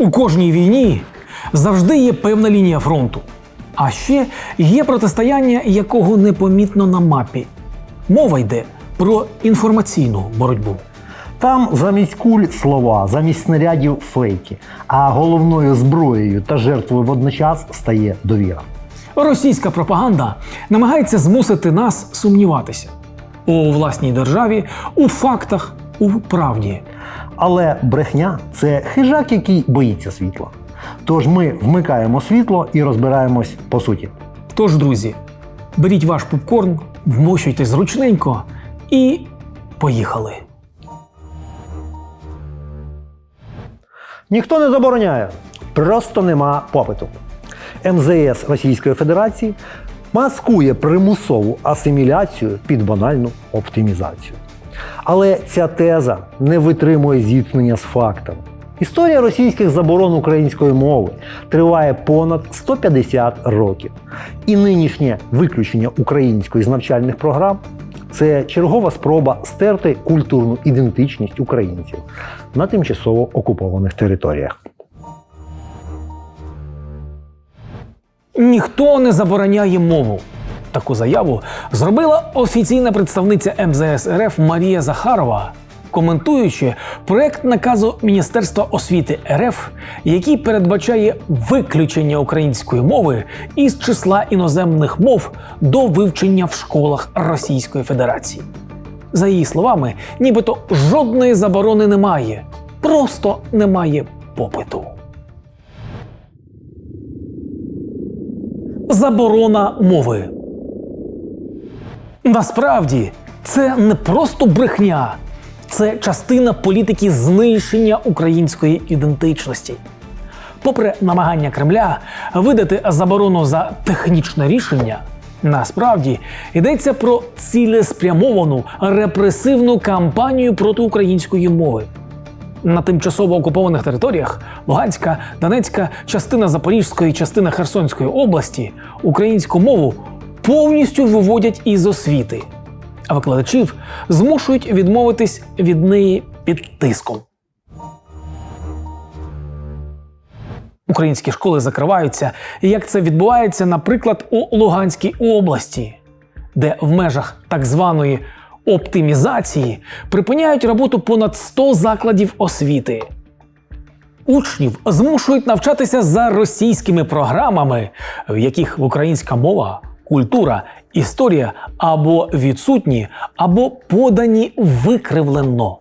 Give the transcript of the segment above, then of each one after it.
У кожній війні завжди є певна лінія фронту. А ще є протистояння, якого непомітно на мапі. Мова йде про інформаційну боротьбу. Там замість куль слова, замість снарядів фейки. А головною зброєю та жертвою водночас стає довіра. Російська пропаганда намагається змусити нас сумніватися у власній державі, у фактах, у правді. Але брехня це хижак, який боїться світла. Тож ми вмикаємо світло і розбираємось по суті. Тож, друзі, беріть ваш попкорн, вмощуйте зручненько і поїхали. Ніхто не забороняє, просто нема попиту. МЗС Російської Федерації маскує примусову асиміляцію під банальну оптимізацію. Але ця теза не витримує зіткнення з фактами. Історія російських заборон української мови триває понад 150 років. І нинішнє виключення української з навчальних програм це чергова спроба стерти культурну ідентичність українців на тимчасово окупованих територіях. Ніхто не забороняє мову. Таку заяву зробила офіційна представниця МЗС РФ Марія Захарова, коментуючи проект наказу Міністерства освіти РФ, який передбачає виключення української мови із числа іноземних мов до вивчення в школах Російської Федерації. За її словами, нібито жодної заборони немає, просто немає попиту. Заборона мови. Насправді це не просто брехня, це частина політики знищення української ідентичності. Попри намагання Кремля видати заборону за технічне рішення, насправді йдеться про цілеспрямовану репресивну кампанію проти української мови. На тимчасово окупованих територіях Луганська, Донецька, частина Запорізької, частина Херсонської області українську мову повністю виводять із освіти, а викладачів змушують відмовитись від неї під тиском. Українські школи закриваються, як це відбувається, наприклад, у Луганській області, де в межах так званої оптимізації припиняють роботу понад 100 закладів освіти. Учнів змушують навчатися за російськими програмами, в яких українська мова, культура, історія або відсутні, або подані викривлено.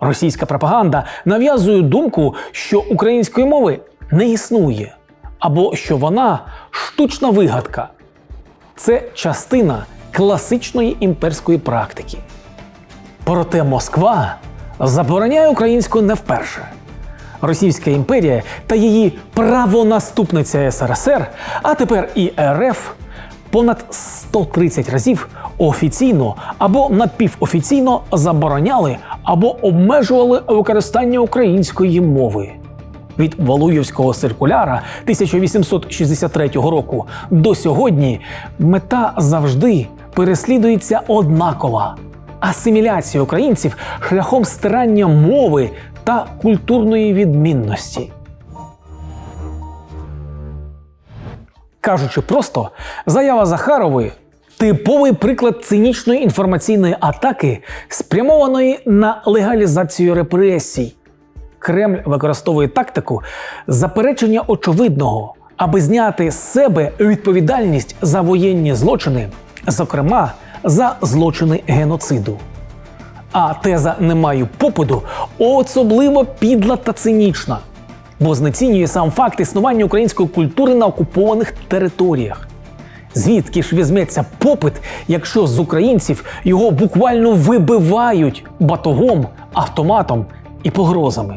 Російська пропаганда нав'язує думку, що української мови не існує, або що вона штучна вигадка. Це частина класичної імперської практики. Проте Москва забороняє українську не вперше. Російська імперія та її правонаступниця СРСР, а тепер і РФ понад 130 разів офіційно або напівофіційно забороняли або обмежували використання української мови. Від Валуєвського циркуляра 1863 року до сьогодні мета завжди переслідується однакова асиміляція українців шляхом стирання мови та культурної відмінності. Кажучи просто, заява Захарової типовий приклад цинічної інформаційної атаки, спрямованої на легалізацію репресій. Кремль використовує тактику заперечення очевидного, аби зняти з себе відповідальність за воєнні злочини, зокрема за злочини геноциду. А теза не маю попиту особливо підла та цинічна, бо знецінює сам факт існування української культури на окупованих територіях. Звідки ж візьметься попит, якщо з українців його буквально вибивають батогом, автоматом і погрозами?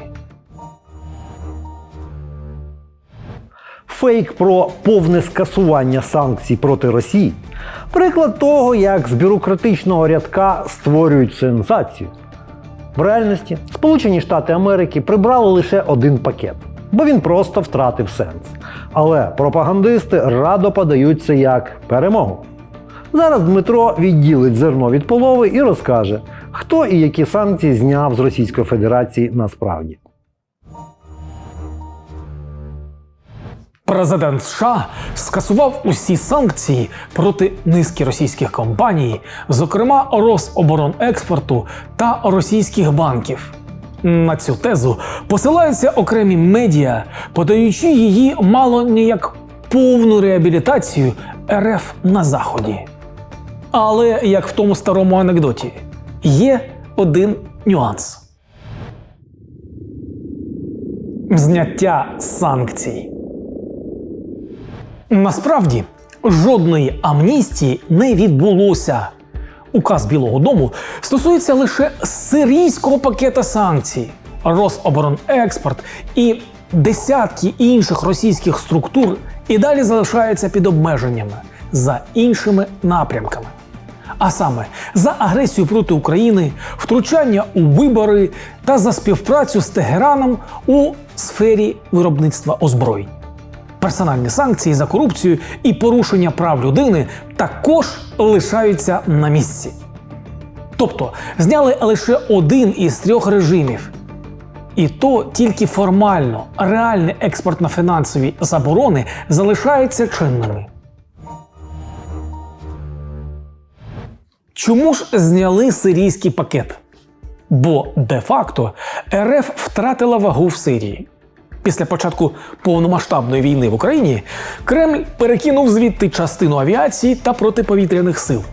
Фейк про повне скасування санкцій проти Росії приклад того, як з бюрократичного рядка створюють сенсацію. В реальності Сполучені Штати Америки прибрали лише один пакет, бо він просто втратив сенс. Але пропагандисти радо подають це як перемогу. Зараз Дмитро відділить зерно від полови і розкаже, хто і які санкції зняв з Російської Федерації насправді. Президент США скасував усі санкції проти низки російських компаній, зокрема Рособоронекспорту та російських банків. На цю тезу посилаються окремі медіа, подаючи її мало не як повну реабілітацію РФ на Заході. Але як в тому старому анекдоті, є один нюанс: зняття санкцій. Насправді жодної амністії не відбулося. Указ Білого Дому стосується лише сирійського пакета санкцій. Рособоронекспорт і десятки інших російських структур і далі залишаються під обмеженнями за іншими напрямками. А саме за агресію проти України, втручання у вибори та за співпрацю з Тегераном у сфері виробництва озброєнь. Персональні санкції за корупцію і порушення прав людини також лишаються на місці. Тобто зняли лише один із трьох режимів. І то тільки формально реальні експортно-фінансові заборони залишаються чинними. Чому ж зняли сирійський пакет? Бо де-факто РФ втратила вагу в Сирії. Після початку повномасштабної війни в Україні Кремль перекинув звідти частину авіації та протиповітряних сил.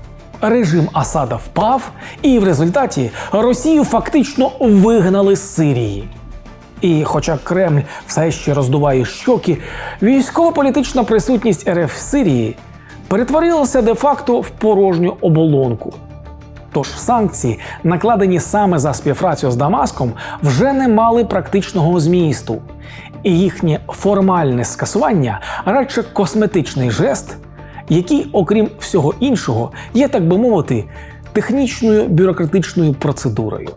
Режим Асада впав, і в результаті Росію фактично вигнали з Сирії. І хоча Кремль все ще роздуває щоки, військово-політична присутність РФ в Сирії перетворилася де-факто в порожню оболонку. Тож санкції, накладені саме за співпрацю з Дамаском, вже не мали практичного змісту, і їхнє формальне скасування радше косметичний жест, який, окрім всього іншого, є, так би мовити, технічною бюрократичною процедурою.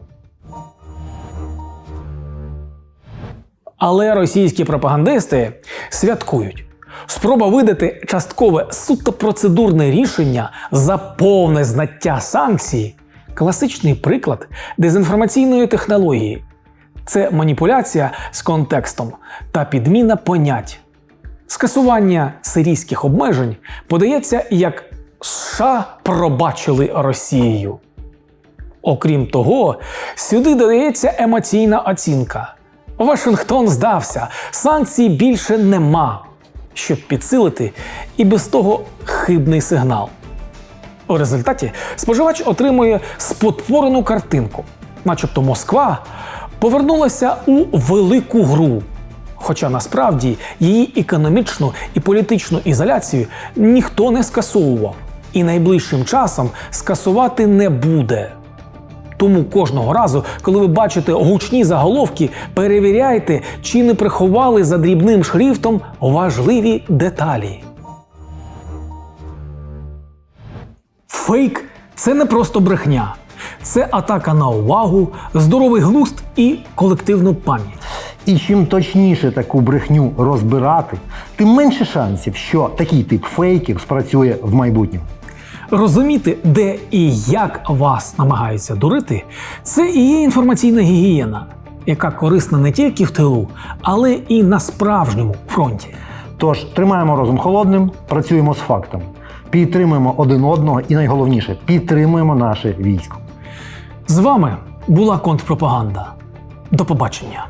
Але російські пропагандисти святкують. Спроба видати часткове суто процедурне рішення за повне знаття санкцій класичний приклад дезінформаційної технології. Це маніпуляція з контекстом та підміна понять. Скасування сирійських обмежень подається як США пробачили Росію. Окрім того, сюди додається емоційна оцінка. Вашингтон здався, санкцій більше нема, щоб підсилити і без того хибний сигнал. У результаті споживач отримує спотворену картинку, начебто Москва повернулася у велику гру. Хоча насправді її економічну і політичну ізоляцію ніхто не скасовував і найближчим часом скасувати не буде. Тому кожного разу, коли ви бачите гучні заголовки, перевіряйте, чи не приховали за дрібним шрифтом важливі деталі. Фейк це не просто брехня, це атака на увагу, здоровий глузд і колективну пам'ять. І чим точніше таку брехню розбирати, тим менше шансів, що такий тип фейків спрацює в майбутньому. Розуміти, де і як вас намагаються дурити, це і є інформаційна гігієна, яка корисна не тільки в тилу, але і на справжньому фронті. Тож тримаємо розум холодним, працюємо з фактами, підтримуємо один одного і найголовніше підтримуємо наше військо. З вами була контрпропаганда. До побачення.